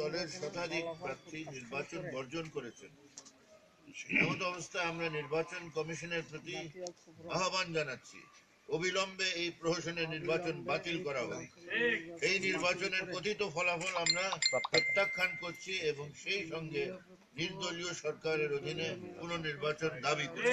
দলের শতাধিক প্রার্থী নির্বাচন বর্জন করেছেন। এমত অবস্থায় আমরা নির্বাচন কমিশনের প্রতি আহ্বান জানাচ্ছি। অবিলম্বে এই প্রহসনের নির্বাচন বাতিল করা হোক। এই নির্বাচনের কথিত ফলাফল আমরা প্রত্যাখ্যান করছি এবং সেই সঙ্গে নির্দলীয় সরকারের অধীনে পুনর্নির্বাচন দাবি করছি।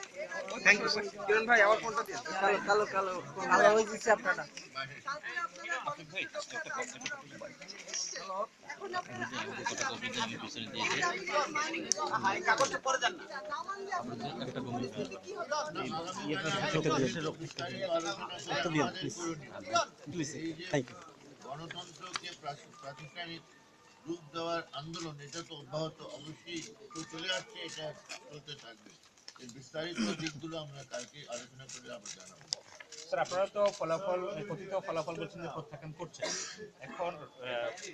থ্যাংক ইউ স্যার কিরণ ভাই আমার ফোনটা দিয়ে কালো কালো কালো। কালো হয়ে গেছে আপনারা। কাগজটা পরে যান না। গণতন্ত্রকে প্রাতিষ্ঠানিক রূপ দেওয়ার আন্দোলন এটা তো অব্যাহত অবশ্যই। তো চলে আসছে এটা চলতে থাকবে। বিস্তারিত আমরা কালকে আলোচনা করে জানাব। স্যার, আপনারা তো ফলাফল কথিত ফলাফল বলছেন যে প্রত্যাখ্যান করছেন। এখন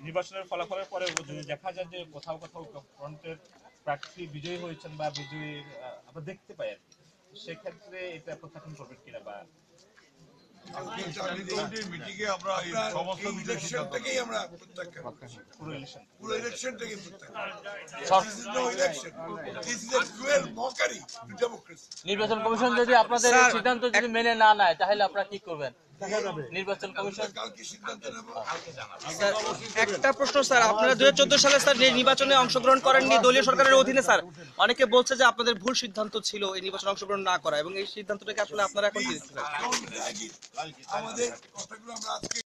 নির্বাচনের ফলাফলের পরে যদি দেখা যায় যে কোথাও কোথাও ফ্রন্টের প্রার্থী বিজয়ী হয়েছেন বা বিজয়ী আমরা দেখতে পাই আর কি, সেক্ষেত্রে এটা প্রত্যাখ্যান করবেন কিনা বা নির্বাচন কমিশন যদি আপনাদের এই সিদ্ধান্ত যদি মেনে না নেয় তাহলে আপনারা কি করবেন? নির্বাচন কমিশন? কালকে সিদ্ধান্ত নেব। স্যার একটা প্রশ্ন স্যার। আপনারা দুই হাজার চোদ্দ সালে স্যার নির্বাচনে অংশগ্রহণ করেননি দলীয় সরকারের অধীনে স্যার অনেকে বলছে যে আপনাদের ভুল সিদ্ধান্ত ছিল এই নির্বাচনে অংশগ্রহণ না করা এবং এই সিদ্ধান্তটাকে আসলে আপনারা এখন. আমাদের কথাগুলো আমরা আজকে